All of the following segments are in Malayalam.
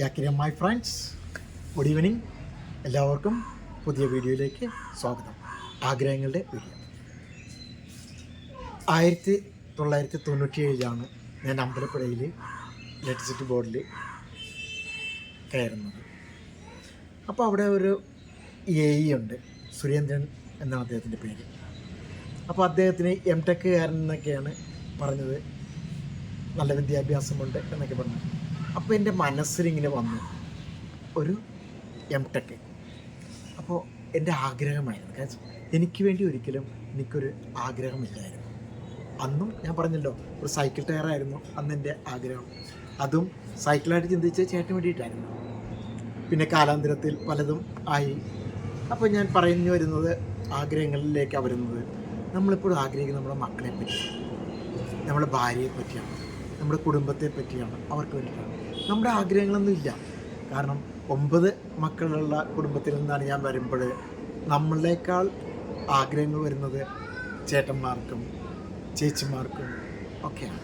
യാക്കിര മൈ ഫ്രണ്ട്സ് ഗുഡ് ഈവനിങ് എല്ലാവർക്കും പുതിയ വീഡിയോയിലേക്ക് സ്വാഗതം. ആഗ്രഹങ്ങളുടെ വീഡിയോ. ആയിരത്തി തൊള്ളായിരത്തി തൊണ്ണൂറ്റി ഏഴിലാണ് ഞാൻ അമ്പലപ്പുഴയിൽ ഇലക്ട്രിസിറ്റി ബോർഡിൽ കയറുന്നത്. അപ്പോൾ അവിടെ ഒരു എ ഇ ഉണ്ട് സുരേന്ദ്രൻ എന്നാണ് അദ്ദേഹത്തിന്റെ പേര്. അപ്പോൾ അദ്ദേഹത്തിന് എം ടെക്കുകാരൻ എന്നൊക്കെയാണ് പറഞ്ഞത്. നല്ല വിദ്യാഭ്യാസമുണ്ട് എന്നൊക്കെ പറഞ്ഞു. അപ്പോൾ എന്റെ മനസ്സിലിങ്ങനെ വന്നു. ഒരു എം ടെക് അപ്പോൾ എന്റെ ആഗ്രഹമായിരുന്നു. കാരണം എനിക്ക് വേണ്ടി ഒരിക്കലും എനിക്കൊരു ആഗ്രഹമില്ലായിരുന്നു. അന്നും ഞാൻ പറഞ്ഞല്ലോ ഒരു സൈക്കിൾ ടയറായിരുന്നു അന്ന് എന്റെ ആഗ്രഹം. അതും സൈക്കിളായിട്ട് ചിന്തിച്ച് ചേട്ടന് വേണ്ടിയിട്ടായിരുന്നു. പിന്നെ കാലാന്തരത്തിൽ പലതും ആയി. അപ്പോൾ ഞാൻ പറഞ്ഞു വരുന്നത് ആഗ്രഹങ്ങളിലേക്കാണ് വരുന്നത് നമ്മളിപ്പോഴും ആഗ്രഹിക്കുന്നത് നമ്മുടെ മക്കളെ പറ്റി നമ്മുടെ ഭാര്യയെ പറ്റിയാണ്. നമ്മുടെ കുടുംബത്തെ പറ്റിയാണ്. അവർക്ക് വേണ്ടിയിട്ടാണ്. നമ്മുടെ ആഗ്രഹങ്ങളൊന്നും ഇല്ല. കാരണം ഒമ്പത് മക്കളുള്ള കുടുംബത്തിൽ നിന്നാണ് ഞാൻ വരുമ്പോൾ നമ്മളേക്കാൾ ആഗ്രഹങ്ങൾ വരുന്നത് ചേട്ടന്മാർക്കും ചേച്ചിമാർക്കും ഒക്കെയാണ്.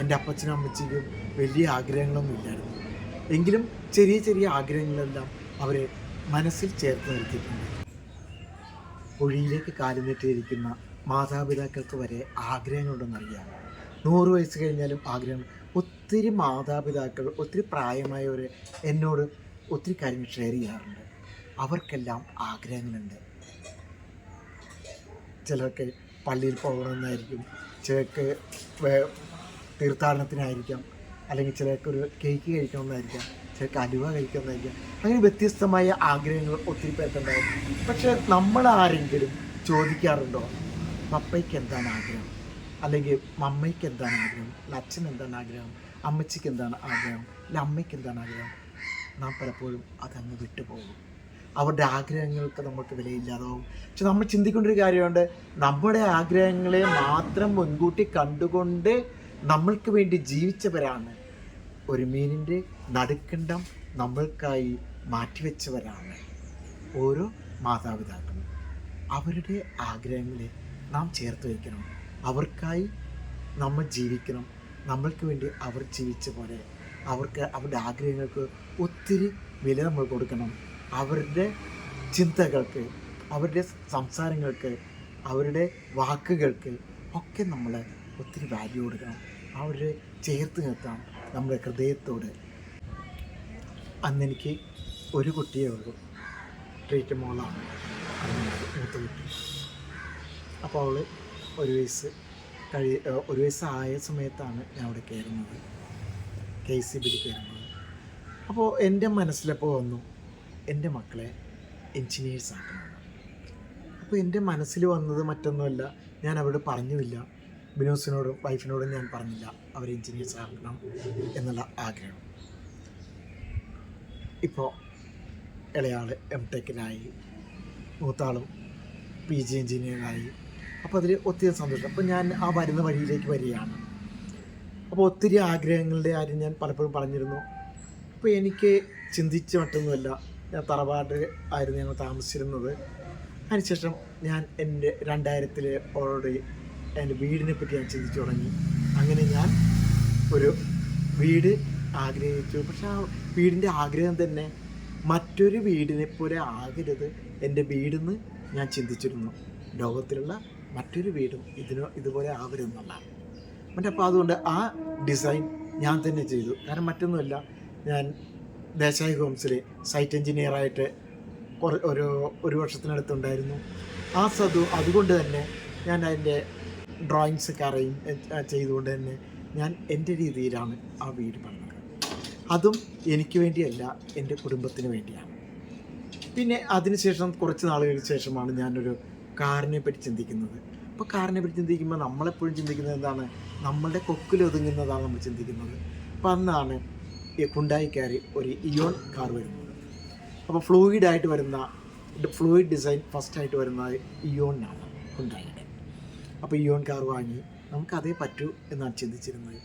എന്റെ അപ്പച്ചനും അമ്മച്ചിക്കും വലിയ ആഗ്രഹങ്ങളൊന്നും ഇല്ലായിരുന്നു. എങ്കിലും ചെറിയ ചെറിയ ആഗ്രഹങ്ങളെല്ലാം അവരെ മനസ്സിൽ ചേർത്ത് നിർത്തിയിട്ടുണ്ട്. ഒഴിയിലേക്ക് കാലുനീട്ടിയിരിക്കുന്ന മാതാപിതാക്കൾക്ക് വരെ ആഗ്രഹങ്ങളുണ്ടെന്നറിയാം. നൂറ് വയസ്സ് കഴിഞ്ഞാലും ആഗ്രഹം. ഒത്തിരി മാതാപിതാക്കൾ ഒത്തിരി പ്രായമായവർ എന്നോട് ഒത്തിരി കാര്യങ്ങൾ ഷെയർ ചെയ്യാറുണ്ട്. അവർക്കെല്ലാം ആഗ്രഹങ്ങളുണ്ട്. ചിലർക്ക് പള്ളിയിൽ പോകണമെന്നായിരിക്കും ചിലർക്ക് തീർത്ഥാടനത്തിനായിരിക്കാം അല്ലെങ്കിൽ ചിലർക്ക് ഒരു കേക്ക് കഴിക്കണമെന്നായിരിക്കാം ചിലർക്ക് അലുവ കഴിക്കണമെന്നായിരിക്കാം. അങ്ങനെ വ്യത്യസ്തമായ ആഗ്രഹങ്ങൾ ഒത്തിരി പേർക്കുണ്ടാവും പക്ഷെ നമ്മൾ ആരെങ്കിലും ചോദിക്കാറുണ്ടോ? പപ്പയ്ക്ക് എന്താണ് ആഗ്രഹം? അല്ലെങ്കിൽ അമ്മയ്ക്ക് എന്താണ് ആഗ്രഹം? അച്ഛൻ എന്താണ് ആഗ്രഹം? അമ്മച്ചിക്ക് എന്താണ് ആഗ്രഹം? അല്ല അമ്മയ്ക്ക് എന്താണ് ആഗ്രഹം? നാം പലപ്പോഴും അതങ്ങ് വിട്ടുപോകും. അവരുടെ ആഗ്രഹങ്ങൾക്ക് നമുക്ക് വിലയില്ലാതാവും. പക്ഷെ നമ്മൾ ചിന്തിക്കേണ്ട ഒരു കാര്യമുണ്ട്. നമ്മുടെ ആഗ്രഹങ്ങളെ മാത്രം മുൻകൂട്ടി കണ്ടുകൊണ്ട് നമ്മൾക്ക് വേണ്ടി ജീവിച്ചവരാണ്. ഒരു മീനിന്റെ നടുക്കണ്ടം നമ്മൾക്കായി മാറ്റിവെച്ചവരാണ് ഓരോ മാതാപിതാക്കളും. അവരുടെ ആഗ്രഹങ്ങളെ നാം ചേർത്ത് വയ്ക്കണം. അവർക്കായി നമ്മൾ ജീവിക്കണം. നമ്മൾക്ക് വേണ്ടി അവർ ജീവിച്ച പോലെ അവർക്ക് അവരുടെ ആഗ്രഹങ്ങൾക്ക് ഒത്തിരി വില നമ്മൾ കൊടുക്കണം. അവരുടെ ചിന്തകൾക്ക് അവരുടെ സംസാരങ്ങൾക്ക് അവരുടെ വാക്കുകൾക്ക് ഒക്കെ നമ്മൾ ഒത്തിരി വാല്യൂ കൊടുക്കണം. അവരെ ചേർത്ത് നിർത്താം നമ്മുടെ ഹൃദയത്തോട് അന്നെനിക്ക് ഒരു കുട്ടിയേ ഉള്ളൂ. ട്രീറ്റ് മോളാണ് മൂത്ത കുട്ടി. അപ്പോൾ അവൾ ഒരു വയസ്സ് കഴി ഒരു വയസ്സായ സമയത്താണ് ഞാൻ അവിടെ കയറുന്നത്. കെ സി ബിയിൽ കയറുന്നത്. അപ്പോൾ എന്റെ മനസ്സിലപ്പോൾ വന്നു എന്റെ മക്കളെ എൻജിനീയേഴ്സ് ആക്കണം അപ്പോൾ എന്റെ മനസ്സിൽ വന്നത് മറ്റൊന്നുമല്ല ഞാൻ അവരോട് പറഞ്ഞുമില്ല ബിനോസിനോടും വൈഫിനോടും ഞാൻ പറഞ്ഞില്ല അവർ എൻജിനീയേഴ്സ് ആക്കണം എന്നുള്ള ആഗ്രഹം. ഇപ്പോൾ ഇളയാൾ എം ടെക്കിനായി മൂത്താളും പി ജി എഞ്ചിനീയറായി അപ്പോൾ അതിൽ ഒത്തിരി സന്തോഷം. അപ്പോൾ ഞാൻ ആ വരുന്ന വഴിയിലേക്ക് വരികയാണ്. അപ്പോൾ ഒത്തിരി ആഗ്രഹങ്ങളുടെ കാര്യം ഞാൻ പലപ്പോഴും പറഞ്ഞിരുന്നു. അപ്പോൾ എനിക്ക് ചിന്തിച്ച മറ്റൊന്നുമല്ല ഞാൻ തറവാട് ആയിരുന്നു ഞങ്ങൾ താമസിച്ചിരുന്നത്. അതിനുശേഷം ഞാൻ എന്റെ രണ്ടായിരത്തിൽ ഓൾറെഡി എന്റെ വീടിനെ പറ്റി ഞാൻ ചിന്തിച്ചു തുടങ്ങി. അങ്ങനെ ഞാൻ ഒരു വീട് ആഗ്രഹിച്ചു. പക്ഷെ ആ വീടിന്റെ ആഗ്രഹം തന്നെ മറ്റൊരു വീടിനെ പോലെ ആകരുത്. എന്റെ വീടെന്ന് ഞാൻ ചിന്തിച്ചിരുന്നു. ലോകത്തിലുള്ള മറ്റൊരു വീടും ഇതിനോ ഇതുപോലെ ആവരുമെന്നുള്ളതാണ് മറ്റേ അപ്പോൾ അതുകൊണ്ട് ആ ഡിസൈൻ ഞാൻ തന്നെ ചെയ്തു. കാരണം മറ്റൊന്നുമല്ല ഞാൻ ദേശായി ഹോംസിലെ സൈറ്റ് എഞ്ചിനീയറായിട്ട് കുറ ഒരു ഒരു വർഷത്തിനടുത്തുണ്ടായിരുന്നു. ആ സതു അതുകൊണ്ട് തന്നെ ഞാൻ അതിന്റെ ഡ്രോയിങ്സ് ഒക്കെ അറേഞ്ച് ചെയ്തുകൊണ്ട് തന്നെ ഞാൻ എന്റെ രീതിയിലാണ് ആ വീട് പണിത് അതും എനിക്ക് വേണ്ടിയല്ല എന്റെ കുടുംബത്തിന് വേണ്ടിയാണ്. പിന്നെ അതിനുശേഷം കുറച്ച് നാളുകൾക്ക് ശേഷമാണ് ഞാനൊരു കാറിനെ പറ്റി ചിന്തിക്കുന്നത്. അപ്പോൾ കാറിനെ പറ്റി ചിന്തിക്കുമ്പോൾ നമ്മളെപ്പോഴും ചിന്തിക്കുന്നത് എന്താണ്? നമ്മളുടെ കൊക്കിലൊതുങ്ങുന്നതാണ് നമ്മൾ ചിന്തിക്കുന്നത്. അപ്പോൾ അന്നാണ് ഈ കുണ്ടായിക്കാരി ഒരു ഇയോൺ കാർ വരുന്നത്. അപ്പോൾ ഫ്ലൂയിഡായിട്ട് വരുന്ന ഫ്ലൂയിഡ് ഡിസൈൻ ഫസ്റ്റായിട്ട് വരുന്ന ഇയോണിനാണ് കുണ്ടായിയുടെ അപ്പോൾ ഇയോൺ കാർ വാങ്ങി. നമുക്കതേ പറ്റൂ എന്നാണ് ചിന്തിച്ചിരുന്നത്.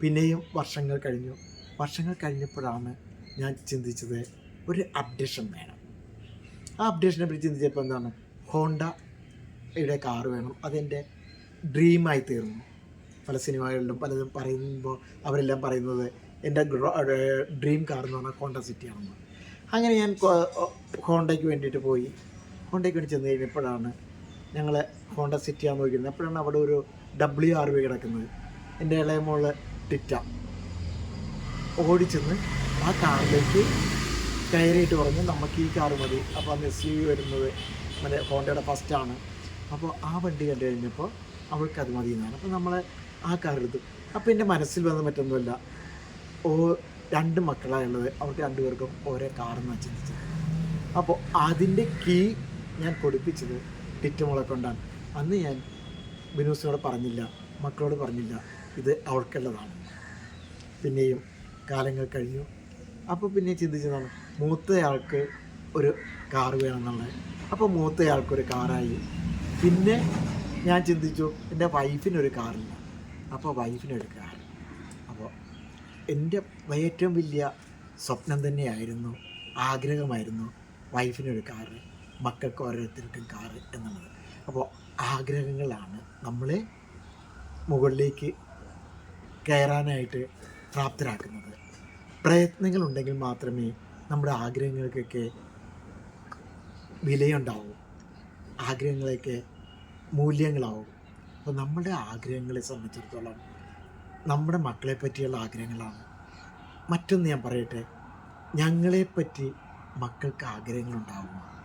പിന്നെയും വർഷങ്ങൾ കഴിഞ്ഞു. വർഷങ്ങൾ കഴിഞ്ഞപ്പോഴാണ് ഞാൻ ചിന്തിച്ചത് ഒരു അപ്ഡേഷൻ വേണം. ആ അപ്ഡേഷനെ പറ്റി ചിന്തിച്ചപ്പോൾ എന്താണ്? ഹോണ്ടയുടെ കാറ് വേണം. അതെന്റെ ഡ്രീമായി തീർന്നു. പല സിനിമകളിലും പലതും പറയുമ്പോൾ അവരെല്ലാം പറയുന്നത് എന്റെ ഡ്രീം കാർ എന്ന് പറഞ്ഞാൽ ഹോണ്ട സിറ്റിയാണെന്ന് അങ്ങനെ ഞാൻ ഹോണ്ടയ്ക്ക് വേണ്ടിയിട്ട് പോയി. ഹോണ്ടയ്ക്ക് വേണ്ടി ചെന്ന് കഴിഞ്ഞപ്പോഴാണ് ഞങ്ങൾ ഹോണ്ട സിറ്റിയാണ് നോക്കിയിരുന്നത് അപ്പോഴാണ് അവിടെ ഒരു ഡബ്ല്യു ആർ വി കിടക്കുന്നത്. എന്റെ ഇളയ മോൾ ടിറ്റ. ഓടിച്ചെന്ന് ആ കാറിലേക്ക് കയറിയിട്ട് പറഞ്ഞു നമുക്ക് ഈ കാർ മതി. അപ്പോൾ അന്ന് എസ് യു വരുന്നത് മറ്റേ ഹോണ്ടയുടെ ഫസ്റ്റാണ് അപ്പോൾ ആ വണ്ടി കണ്ടു കഴിഞ്ഞപ്പോൾ അവൾക്ക് അത് മതി എന്നാണ്. അപ്പോൾ നമ്മൾ ആ കാർ എടുത്തു. അപ്പോൾ എന്റെ മനസ്സിൽ വന്ന മറ്റൊന്നുമല്ല. ഓ രണ്ട് മക്കളായുള്ളത് അവർക്ക് രണ്ടുപേർക്കും ഓരോ കാറെന്നാണ് ചിന്തിച്ചത്. അപ്പോൾ അതിന്റെ കീ ഞാൻ കൊടുപ്പിച്ചത് ടിറ്റുമോളെ കൊണ്ടാണ്. അന്ന് ഞാൻ ബിനൂസിനോട് പറഞ്ഞില്ല. മക്കളോട് പറഞ്ഞില്ല. ഇത് അവൾക്കുള്ളതാണ്. പിന്നെയും കാലങ്ങൾ കഴിഞ്ഞു. അപ്പോൾ പിന്നെ ചിന്തിച്ചതാണ് മൂത്തയാൾക്ക് ഒരു കാർ വേണമെന്നുള്ളത്. അപ്പോൾ മൂത്തയാൾക്കൊരു കാറായി പിന്നെ ഞാൻ ചിന്തിച്ചു എന്റെ വൈഫിനൊരു കാറില്ല അപ്പോൾ വൈഫിനൊരു കാർ അപ്പോൾ എന്റെ ഏറ്റവും വലിയ സ്വപ്നം തന്നെയായിരുന്നു ആഗ്രഹമായിരുന്നു വൈഫിനൊരു കാറ് മക്കൾക്ക് ഓരോരുത്തർക്കും കാറ് എന്നുള്ളത്. അപ്പോൾ ആഗ്രഹങ്ങളാണ് നമ്മളെ മുകളിലേക്ക് കയറാനായിട്ട് പ്രാപ്തരാക്കുന്നത്. പ്രയത്നങ്ങളുണ്ടെങ്കിൽ മാത്രമേ നമ്മുടെ ആഗ്രഹങ്ങൾക്കൊക്കെ വിലയുണ്ടാവൂ. ആഗ്രഹങ്ങളൊക്കെ മൂല്യങ്ങളാവും. അപ്പോൾ നമ്മുടെ ആഗ്രഹങ്ങളെ സംബന്ധിച്ചിടത്തോളം നമ്മുടെ മക്കളെ പറ്റിയുള്ള ആഗ്രഹങ്ങളാണ്. മറ്റൊന്ന് ഞാൻ പറയട്ടെ. ഞങ്ങളെപ്പറ്റി മക്കൾക്ക് ആഗ്രഹങ്ങളുണ്ടാവും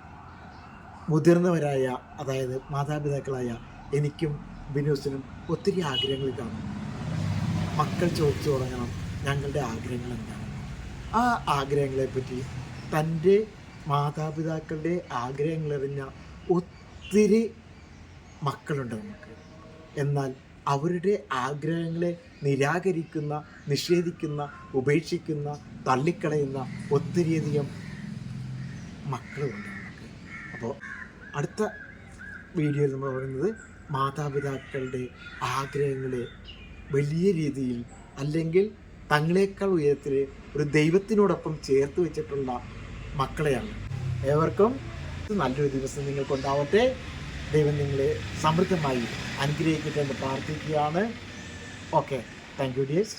മുതിർന്നവരായ അതായത് മാതാപിതാക്കളായ എനിക്കും ബിനൂസിനും ഒത്തിരി ആഗ്രഹങ്ങൾ കാണും. മക്കൾ ചോദിച്ചു തുടങ്ങണം ഞങ്ങളുടെ ആഗ്രഹങ്ങൾ എന്താണ്. ആ ആഗ്രഹങ്ങളെപ്പറ്റി തന്റെ മാതാപിതാക്കളുടെ ആഗ്രഹങ്ങളെറിഞ്ഞ ഒത്തിരി മക്കളുണ്ട് നമുക്ക്. എന്നാൽ അവരുടെ ആഗ്രഹങ്ങളെ നിരാകരിക്കുന്ന നിഷേധിക്കുന്ന ഉപേക്ഷിക്കുന്ന തള്ളിക്കളയുന്ന ഒത്തിരിയധികം മക്കളുമുണ്ട് നമുക്ക്. അപ്പോൾ അടുത്ത വീഡിയോയിൽ നമ്മൾ പറയുന്നത് മാതാപിതാക്കളുടെ ആഗ്രഹങ്ങളെ വലിയ രീതിയിൽ അല്ലെങ്കിൽ തങ്ങളെക്കാൾ ഉയരത്തിൽ ഒരു ദൈവത്തിനോടൊപ്പം ചേർത്ത് വെച്ചിട്ടുള്ള മക്കളെയാണ്. ഏവർക്കും നല്ലൊരു ദിവസം നിങ്ങൾക്കുണ്ടാവട്ടെ. ദൈവം നിങ്ങളെ സമൃദ്ധമായി അനുഗ്രഹിക്കട്ടെ എന്ന് പ്രാർത്ഥിക്കുകയാണ്. Okay thank you dears